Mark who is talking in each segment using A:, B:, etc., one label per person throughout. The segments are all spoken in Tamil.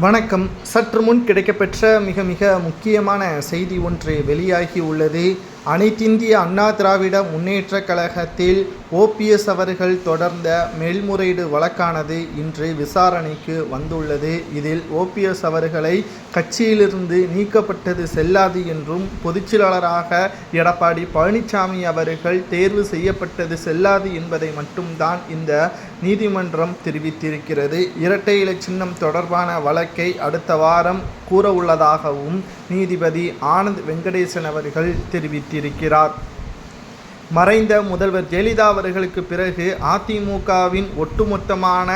A: வணக்கம். சற்று முன் கிடைக்கப்பெற்ற மிக மிக முக்கியமான செய்தி ஒன்று வெளியாகி உள்ளது. அனைத்திந்திய அண்ணா திராவிட முன்னேற்றக் கழகத்தில் ஓபிஎஸ் அவர்கள் தொடர்ந்த மேல்முறையீடு வழக்கானது இன்று விசாரணைக்கு வந்துள்ளது. இதில் ஓபிஎஸ் அவர்களை கட்சியிலிருந்து நீக்கப்பட்டது செல்லாது என்றும் பொதுச்செயலாளராக எடப்பாடி பழனிசாமி அவர்கள் தேர்வு செய்யப்பட்டது செல்லாது என்பதை மட்டும்தான் இந்த நீதிமன்றம் தெரிவித்திருக்கிறது. இரட்டை இலை சின்னம் தொடர்பான வழக்கை அடுத்த வாரம் கூறவுள்ளதாகவும் நீதிபதி ஆனந்த் வெங்கடேசன் அவர்கள் தெரிவித்திருக்கிறார். மறைந்த முதல்வர் ஜெயலலிதா அவர்களுக்கு பிறகு அதிமுகவின் ஒட்டுமொத்தமான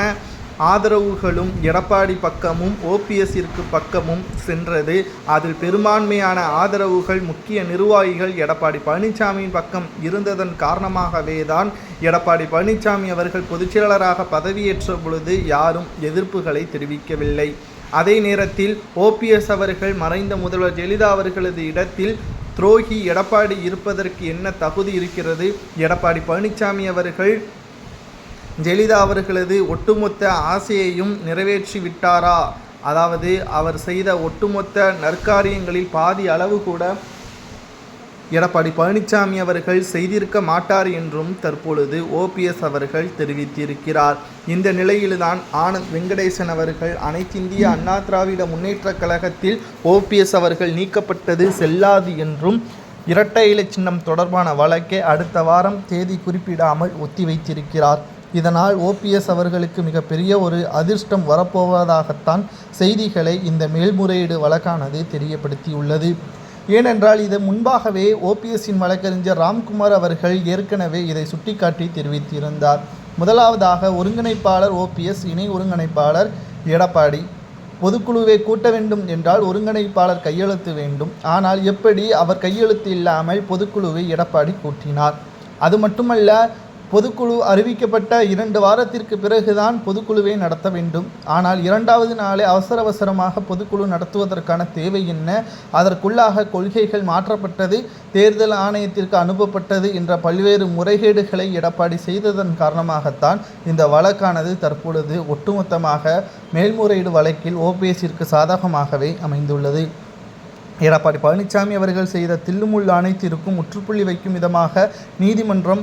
A: ஆதரவுகளும் எடப்பாடி பக்கமும் ஓபிஎஸ்ஸிற்கு பக்கமும் சென்றது. அதில் பெரும்பான்மையான ஆதரவுகள் முக்கிய நிர்வாகிகள் எடப்பாடி பழனிசாமியின் பக்கம் இருந்ததன் காரணமாகவே தான் எடப்பாடி பழனிசாமி அவர்கள் பொதுச்செயலாளராக பதவியேற்ற பொழுது யாரும் எதிர்ப்புகளை தெரிவிக்கவில்லை. அதே நேரத்தில் ஓபிஎஸ் அவர்கள் மறைந்த முதல்வர் ஜெயலலிதா அவர்களது இடத்தில் துரோகி எடப்பாடி இருப்பதற்கு என்ன தகுதி இருக்கிறது? எடப்பாடி பழனிசாமி அவர்கள் ஜெயலலிதா அவர்களது ஒட்டுமொத்த ஆசையையும் நிறைவேற்றி விட்டாரா? அதாவது அவர் செய்த ஒட்டுமொத்த நற்காரியங்களில் பாதி அளவு கூட எடப்பாடி பழனிசாமி அவர்கள் செய்திருக்க மாட்டார் என்றும் தற்பொழுது ஓபிஎஸ் அவர்கள் தெரிவித்திருக்கிறார். இந்த நிலையில்தான் ஆனந்த் வெங்கடேசன் அவர்கள் அனைத்திந்திய அண்ணா திராவிட முன்னேற்ற கழகத்தில் ஓபிஎஸ் அவர்கள் நீக்கப்பட்டது செல்லாது என்றும் இரட்டை இலை சின்னம் தொடர்பான வழக்கை அடுத்த வாரம் தேதி குறிப்பிடாமல் ஒத்திவைத்திருக்கிறார். இதனால் ஓபிஎஸ் அவர்களுக்கு மிகப்பெரிய ஒரு அதிர்ஷ்டம் வரப்போவதாகத்தான் செய்திகளை இந்த மேல்முறையீடு வழக்கானது தெரியப்படுத்தியுள்ளது. ஏனென்றால் இது முன்பாகவே ஓபிஎஸ்ஸின் வழக்கறிஞர் ராம்குமார் அவர்கள் ஏற்கனவே இதை சுட்டிக்காட்டி தெரிவித்திருந்தார். முதலாவதாக ஒருங்கிணைப்பாளர் ஓபிஎஸ் இணை ஒருங்கிணைப்பாளர் எடப்பாடி. பொதுக்குழுவை கூட்ட வேண்டும் என்றால் ஒருங்கிணைப்பாளர் கையெழுத்து வேண்டும். ஆனால் எப்படி அவர் கையெழுத்து இல்லாமல் பொதுக்குழுவை எடப்பாடி கூட்டினார்? அது மட்டுமல்ல பொதுக்குழு அறிவிக்கப்பட்ட இரண்டு வாரத்திற்கு பிறகுதான் பொதுக்குழுவை நடத்த வேண்டும். ஆனால் இரண்டாவது நாளே அவசர அவசரமாக பொதுக்குழு நடத்துவதற்கான தேவை என்ன? அதற்குள்ளாக கொள்கைகள் மாற்றப்பட்டது தேர்தல் ஆணையத்திற்கு அனுப்பப்பட்டது என்ற பல்வேறு முறைகேடுகளை எடப்பாடி செய்ததன் காரணமாகத்தான் இந்த வழக்கானது தற்பொழுது ஒட்டுமொத்தமாக மேல்முறையீடு வழக்கில் ஓபிஎஸ்சிற்கு சாதகமாகவே அமைந்துள்ளது. எடப்பாடி பழனிசாமி அவர்கள் செய்த தில்லுமுள் அனைத்திற்கும் முற்றுப்புள்ளி வைக்கும் விதமாக நீதிமன்றம்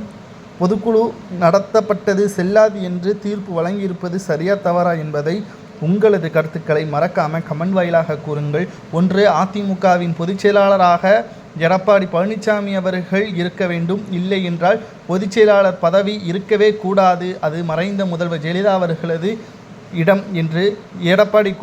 A: பொதுக்குழு நடத்தப்பட்டது செல்லாது என்று தீர்ப்பு வழங்கியிருப்பது சரியா தவறா என்பதை உங்களது கருத்துக்களை மறக்காம கமெண்ட் வாயிலாக கூறுங்கள். ஒன்று அதிமுகவின் பொதுச் செயலாளராக எடப்பாடி பழனிசாமி அவர்கள் இருக்க வேண்டும். இல்லை என்றால் பொதுச் செயலாளர் பதவி இருக்கவே கூடாது. அது மறைந்த முதல்வர் ஜெயலலிதா அவர்களது இடம் என்று எடப்பாடி